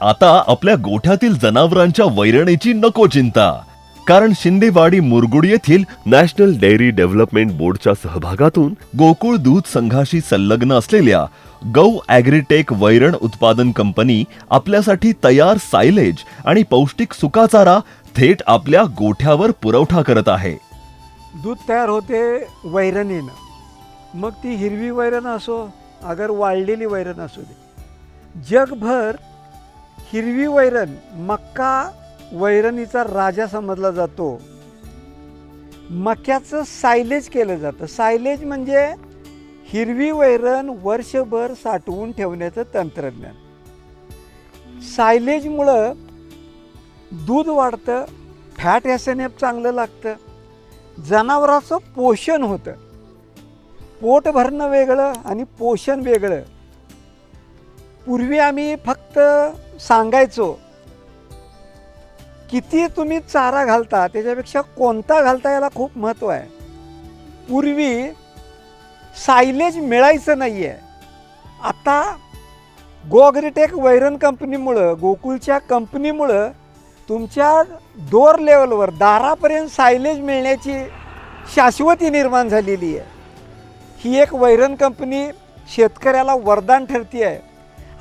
आता आपल्या गोठ्यातील जनावरांच्या वैरणीची नको चिंता. कारण शिंदेवाडी मुरगुड येथील नॅशनल डेअरी डेव्हलपमेंट बोर्डच्या सहभागातून गोकुळ दूध संघाशी संलग्न असलेल्या गौ ॲग्रीटेक वैरण उत्पादन कंपनी आपल्यासाठी तयार सायलेज आणि पौष्टिक सुकाचारा थेट आपल्या गोठ्यावर पुरवठा करत आहे. दूध तयार होते वैरणीनं. मग ती हिरवी वैरण असो अगर वाळलेली वैरण असू दे. जगभर हिरवी वैरण मक्का वैरणीचा राजा समजला जातो. मक्याचं सायलेज केलं जातं. सायलेज म्हणजे हिरवी वैरण वर्षभर साठवून ठेवण्याचं तंत्रज्ञान. सायलेजमुळं दूध वाढतं फॅट एस एफ चांगलं लागतं जनावराचं पोषण होतं. पोट भरणं वेगळं आणि पोषण वेगळं. पूर्वी आम्ही फक्त सांगायचो किती तुम्ही चारा घालता त्याच्यापेक्षा कोणता घालता याला खूप महत्त्व आहे. पूर्वी सायलेज मिळायचं नाही आहे आता गोअग्रिटेक वैरण कंपनीमुळं गोकुळच्या कंपनीमुळं तुमच्या डोर लेवलवर दारापर्यंत सायलेज मिळण्याची शाश्वती निर्माण झालेली आहे. ही एक वैरण कंपनी शेतकऱ्याला वरदान ठरती आहे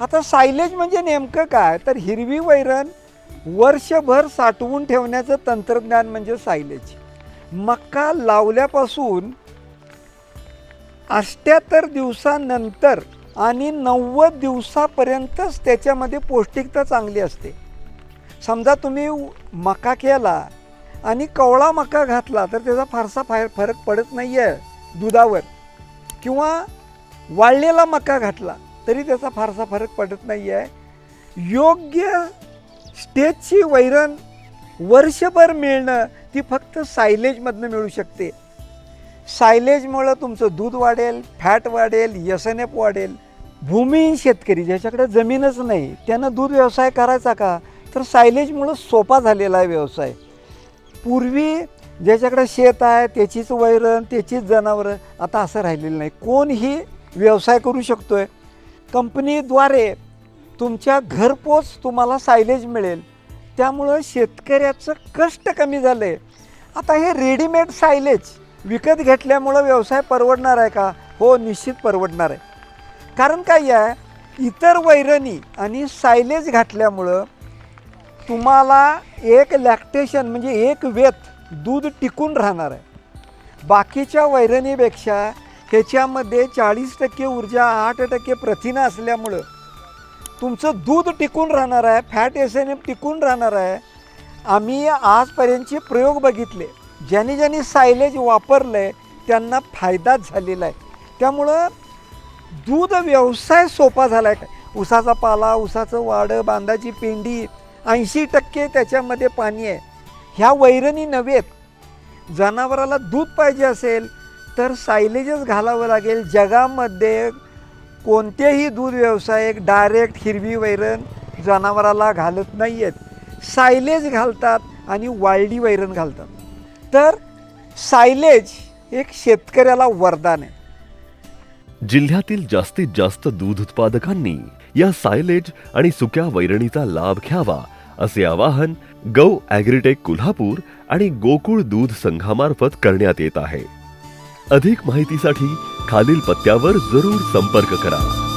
आता सायलेज म्हणजे नेमकं काय? तर हिरवी वैरण वर्षभर साठवून ठेवण्याचं तंत्रज्ञान म्हणजे सायलेज. मक्का लावल्यापासून अष्ट्याहत्तर दिवसानंतर आणि नव्वद दिवसापर्यंतच त्याच्यामध्ये पौष्टिकता चांगली असते. समजा तुम्ही मका केला आणि कवळा मका घातला तर त्याचा फारसा फार फरक पडत नाही आहे दुधावर. किंवा वाळलेला मका घातला तरी त्याचा फारसा फरक पडत नाही आहे योग्य स्टेजची वैरण वर्षभर मिळणं ती फक्त सायलेजमधनं मिळू शकते. सायलेजमुळं तुमचं दूध वाढेल फॅट वाढेल एस एन एफ वाढेल. भूमिहीन शेतकरी ज्याच्याकडे जमीनच नाही त्यानं दूध व्यवसाय करायचा का? तर सायलेजमुळं सोपा झालेला आहे व्यवसाय. पूर्वी ज्याच्याकडे शेत आहे त्याचीच वैरण त्याचीच जनावरं आता असं राहिलेलं नाही. कोणही व्यवसाय करू शकतो आहे कंपनीद्वारे तुमच्या घरपोच तुम्हाला सायलेज मिळेल. त्यामुळं शेतकऱ्याचं कष्ट कमी झालं आहे आता हे रेडीमेड सायलेज विकत घेतल्यामुळं व्यवसाय परवडणार आहे का? हो निश्चित परवडणार आहे. कारण काय आहे? इतर वैरणी आणि सायलेज घातल्यामुळं तुम्हाला एक लॅक्टेशन म्हणजे एक वेत दूध टिकून राहणार आहे. बाकीच्या वैरणीपेक्षा ह्याच्यामध्ये चाळीस टक्के ऊर्जा आठ टक्के प्रथिनं असल्यामुळं तुमचं दूध टिकून राहणार आहे फॅट एस एन एफ टिकून राहणार आहे. आम्ही आजपर्यंतचे प्रयोग बघितले. ज्यांनी ज्यांनी सायलेज वापरलं आहे त्यांना फायदाच झालेला आहे. त्यामुळं दूध व्यवसाय सोपा झाला आहे उसाचा पाला उसाचं वाडं बांधाची पेंडी ऐंशी टक्के त्याच्यामध्ये पाणी आहे. ह्या वैरणी नव्हेत जनावराला दूध पाहिजे असेल तर सायलेजच घालावं लागेल. जगामध्ये कोणतेही दूध व्यावसायिक डायरेक्ट हिरवी वैरण जनावराला घालत नाही आहेत सायलेज घालतात आणि वाळडी वैरण घालतात. तर सायलेज एक शेतकऱ्याला वरदान आहे. जिल्ह्यातील जास्तीत जास्त दूध उत्पादकांनी या सायलेज आणि सुक्या वैरणीचा लाभ घ्यावा असे आवाहन गौ ॲग्रीटेक कोल्हापूर आणि गोकुळ दूध संघामार्फत करण्यात येत आहे. अधिक माहितीसाठी खालील पत्त्यावर जरूर संपर्क करा.